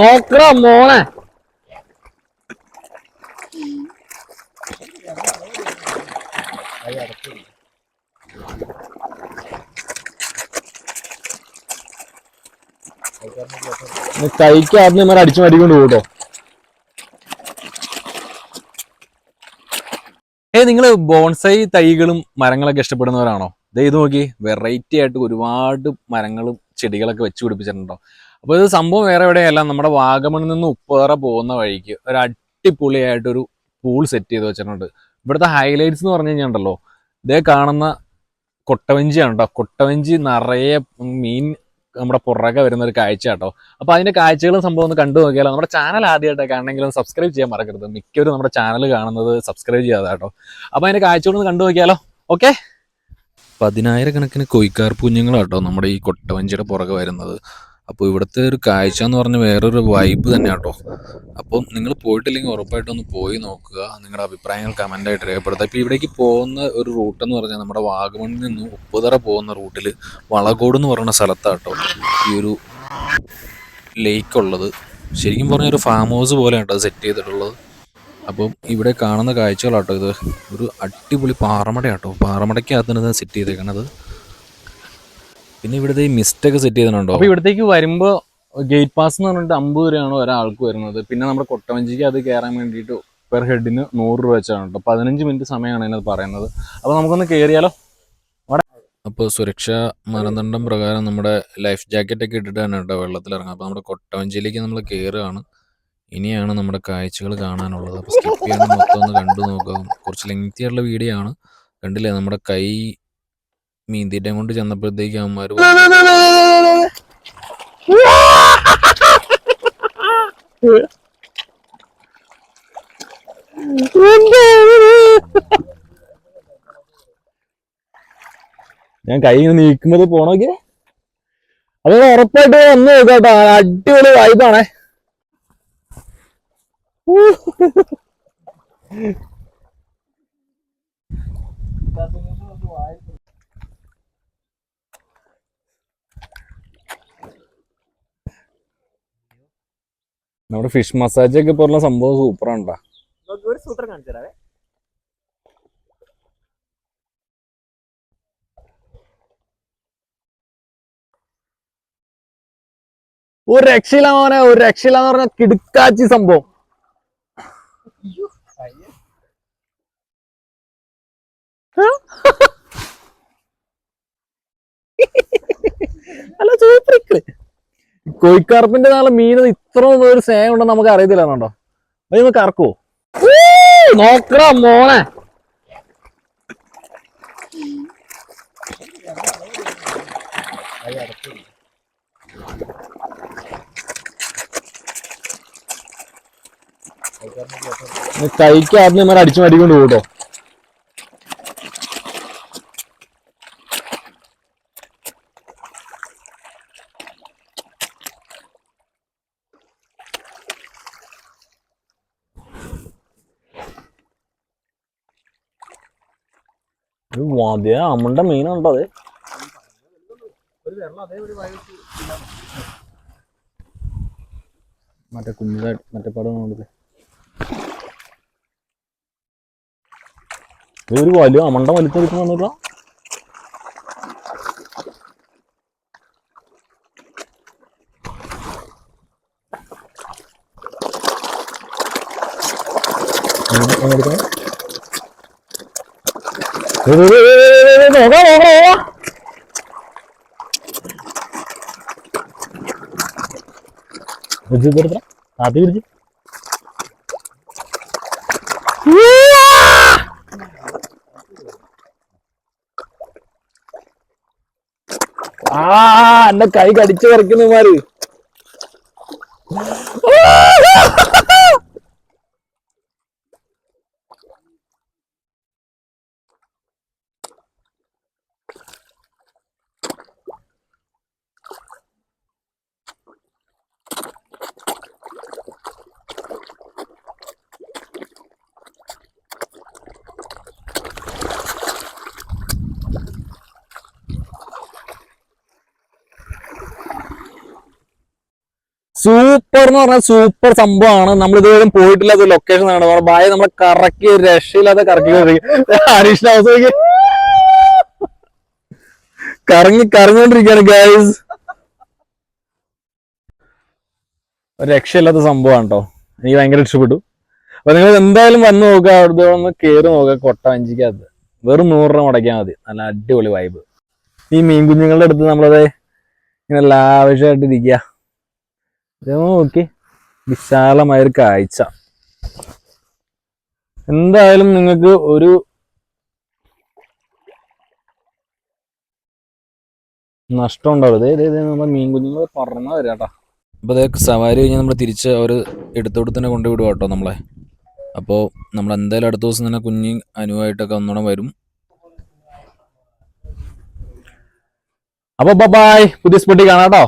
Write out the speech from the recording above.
നോക്കടാ മോനെ. കൈക്ക് ആദ്യം നമ്മൾ അടിച്ചു മടിക്കൊണ്ട് പോട്ടോ ഏ നിങ്ങൾ ബോൺസൈ തൈകളും മരങ്ങളൊക്കെ ഇഷ്ടപ്പെടുന്നവരാണോ? ദേ ഇത് നോക്കി വെറൈറ്റി ആയിട്ട് ഒരുപാട് മരങ്ങളും ചെടികളൊക്കെ വെച്ച് പിടിപ്പിച്ചിട്ടുണ്ടോ? അപ്പോൾ ഇത് സംഭവം വേറെ എവിടെയല്ല നമ്മുടെ വാഗമണിൽ നിന്ന് ഉപ്പേറ പോകുന്ന വഴിക്ക് ഒരു അടിപൊളിയായിട്ടൊരു പൂൾ സെറ്റ് ചെയ്ത് വെച്ചിട്ടുണ്ട്. ഇവിടുത്തെ ഹൈലൈറ്റ്സ് എന്ന് പറഞ്ഞു കഴിഞ്ഞാൽ ഉണ്ടല്ലോ ഇതേ കാണുന്ന കൊട്ടവഞ്ചിയാണ് കേട്ടോ കൊട്ടവഞ്ചി നിറയെ മീൻ നമ്മുടെ പുറകെ വരുന്ന ഒരു കാഴ്ച കേട്ടോ. അപ്പൊ അതിന്റെ കാഴ്ചകളും സംഭവം ഒന്ന് കണ്ടു നോക്കിയാലോ. നമ്മുടെ ചാനൽ ആദ്യമായിട്ട് കാണണമെങ്കിലും സബ്സ്ക്രൈബ് ചെയ്യാൻ മറക്കരുത്. മിക്കവരും നമ്മുടെ ചാനൽ കാണുന്നത് സബ്സ്ക്രൈബ് ചെയ്യാതെ കേട്ടോ. അപ്പൊ അതിന്റെ കാഴ്ചകളൊന്ന് കണ്ടു നോക്കിയാലോ. ഓക്കെ പതിനായിരക്കണക്കിന് കൊയ്ക്കാർ കുഞ്ഞുങ്ങളാട്ടോ നമ്മുടെ ഈ കൊട്ടവഞ്ചിയുടെ പുറകെ വരുന്നത്. അപ്പോൾ ഇവിടുത്തെ ഒരു കാഴ്ച എന്ന് പറഞ്ഞ വേറൊരു വൈബ് തന്നെ കേട്ടോ അപ്പം നിങ്ങൾ പോയിട്ടില്ലെങ്കിൽ ഉറപ്പായിട്ടും ഒന്ന് പോയി നോക്കുക. നിങ്ങളുടെ അഭിപ്രായങ്ങൾ കമന്റായിട്ട് രേഖപ്പെടുത്തുക. ഇപ്പോൾ ഇവിടേക്ക് പോകുന്ന ഒരു റൂട്ട് എന്ന് പറഞ്ഞാൽ നമ്മുടെ വാഗമണിൽ നിന്ന് ഉപ്പുതറ പോകുന്ന റൂട്ടിൽ വളകോട് എന്ന് പറയുന്ന സ്ഥലത്താട്ടോ ഈ ഒരു ലേക്ക് ഉള്ളത്. ശരിക്കും പറഞ്ഞാൽ ഒരു ഫാം ഹൗസ് പോലെയാണ് കേട്ടോ സെറ്റ് ചെയ്തിട്ടുള്ളത്. അപ്പം ഇവിടെ കാണുന്ന കാഴ്ചകളാട്ടോ ഇത്. ഒരു അടിപൊളി പാറമടയാട്ടോ. പാറമടയ്ക്കകത്താണ് സെറ്റ് ചെയ്തേക്കണത്. പിന്നെ ഇവിടുത്തെ ഈ മിസ്റ്റൊക്കെ സെറ്റ് ചെയ്തിട്ടുണ്ടോ? അപ്പൊ ഇവിടത്തേക്ക് വരുമ്പോ ഗേറ്റ് പാസ് എന്ന് പറഞ്ഞിട്ട് അമ്പത് രൂപയാണ് ഒരാൾക്ക് വരുന്നത്. പിന്നെ നമ്മുടെ കൊട്ടവഞ്ചിക്ക് അത് കയറാൻ വേണ്ടിയിട്ട് പെർ ഹെഡിന് നൂറ് രൂപ വെച്ചാണ് കേട്ടോ. പതിനഞ്ച് മിനിറ്റ് സമയമാണ് അതിനത് പറയുന്നത്. അപ്പോൾ നമുക്കൊന്ന് കയറിയാലോ അപ്പോൾ സുരക്ഷാ മാനദണ്ഡം പ്രകാരം നമ്മുടെ ലൈഫ് ജാക്കറ്റ് ഒക്കെ ഇട്ടിട്ടാണ് കേട്ടോ വെള്ളത്തിൽ ഇറങ്ങുക അപ്പോൾ നമ്മുടെ കൊട്ടവഞ്ചിയിലേക്ക് നമ്മൾ കയറുകയാണ് ഇനിയാണ് നമ്മുടെ കാഴ്ചകൾ കാണാനുള്ളത്. അപ്പോൾ സ്കിപ്പ് ചെയ്യണം മൊത്തം ഒന്ന് കണ്ടു നോക്കാം. കുറച്ച് ലെങ്തി ആയിട്ടുള്ള വീഡിയോ ആണ്. കണ്ടില്ലേ? നമ്മുടെ കൈ മീന്തിട്ടം കൊണ്ട് ചെന്നപ്പോഴത്തേക്ക് അവന്മാർ ഞാൻ കൈ നീക്കുന്നത് പോണോക്കെ? അത് ഉറപ്പായിട്ട് വന്നു നോക്കാട്ടോ. അടിപൊളി വൈബാണേ നമ്മുടെ ഫിഷ് മസാജ് ഒക്കെ പോലുള്ള സംഭവം സൂപ്പറാണ്ടാ. ഒരു സൂത്രം കാണിച്ചു തരാവേ ഒരു രക്ഷയില്ല മോനെ ഒരു രക്ഷയില്ല എന്ന് പറഞ്ഞ കിടുക്കാച്ചി സംഭവം അല്ല സൂപ്പർ കോഴിക്കാർപ്പിന്റെ നാളെ മീൻ ഇത്ര ഒരു സ്നേഹം ഉണ്ടെന്ന് നമുക്ക് അറിയത്തില്ല കേട്ടോ അത് നമുക്ക് കറക്കുവോ നോക്കടാ മോനെ. കൈക്ക് ആദ്യം അടിച്ചു മടിക്കൊണ്ട് പോട്ടോ. മതിയ അമ്മണ്ട മീനുണ്ടോ അത് മറ്റേ കുഞ്ഞിലെ മറ്റേ പടം കൊണ്ടില്ലേ? ഒരു വലിയ അമണ്ട ആ എന്നെ കൈ കടിച്ചു പറിക്കുന്നമാര് സൂപ്പർ എന്ന് പറഞ്ഞാൽ സൂപ്പർ സംഭവമാണ്. നമ്മൾ ഇതുവരെ പോയിട്ടില്ലാത്ത ലൊക്കേഷൻ ആണ്. ബായ നമ്മളെ കറക്കി രക്ഷയില്ലാതെ കറക്കി ഹരീഷ് നോക്കിയേ. കറങ്ങി കറങ്ങിക്കൊണ്ടിരിക്കുകയാണ് ഗൈസ് രക്ഷയില്ലാത്ത സംഭവമാണ് കേട്ടോ എനിക്ക് ഭയങ്കര ഇഷ്ടപ്പെട്ടു. അപ്പൊ നിങ്ങൾ എന്തായാലും വന്ന് നോക്കുക അവിടെ ഒന്ന് കയറി നോക്കുക കൊട്ട കൊട്ടാഞ്ചിക്കകത്ത് വെറും നൂറ് രൂപ മുടക്കിയാൽ മതി. നല്ല അടിപൊളി വൈബ് ഈ മീൻ കുഞ്ഞുങ്ങളുടെ അടുത്ത് നമ്മളത് ഇങ്ങനെ ലാവശ്യമായിട്ട് ഇരിക്കുക നോക്കി. വിശാലമായൊരു കാഴ്ച. എന്തായാലും നിങ്ങൾക്ക് ഒരു നഷ്ടം ഉണ്ടാവും ഇതേ ഇതേ നമ്മുടെ മീൻ കുഞ്ഞുങ്ങൾ പറഞ്ഞാൽ വരാം കേട്ടോ അപ്പോൾ അതേ സവാരി കഴിഞ്ഞ് നമ്മൾ തിരിച്ച് അവർ എടുത്തോട്ട് തന്നെ കൊണ്ടുവിടുക കേട്ടോ നമ്മളെ. അപ്പോൾ നമ്മൾ എന്തായാലും അടുത്ത ദിവസം തന്നെ കുഞ്ഞ് അനുവായിട്ടൊക്കെ ഒന്നോടെ വരും. അപ്പോൾ ബൈ പുതിയ സ്പോട്ടിൽ കാണാം കേട്ടോ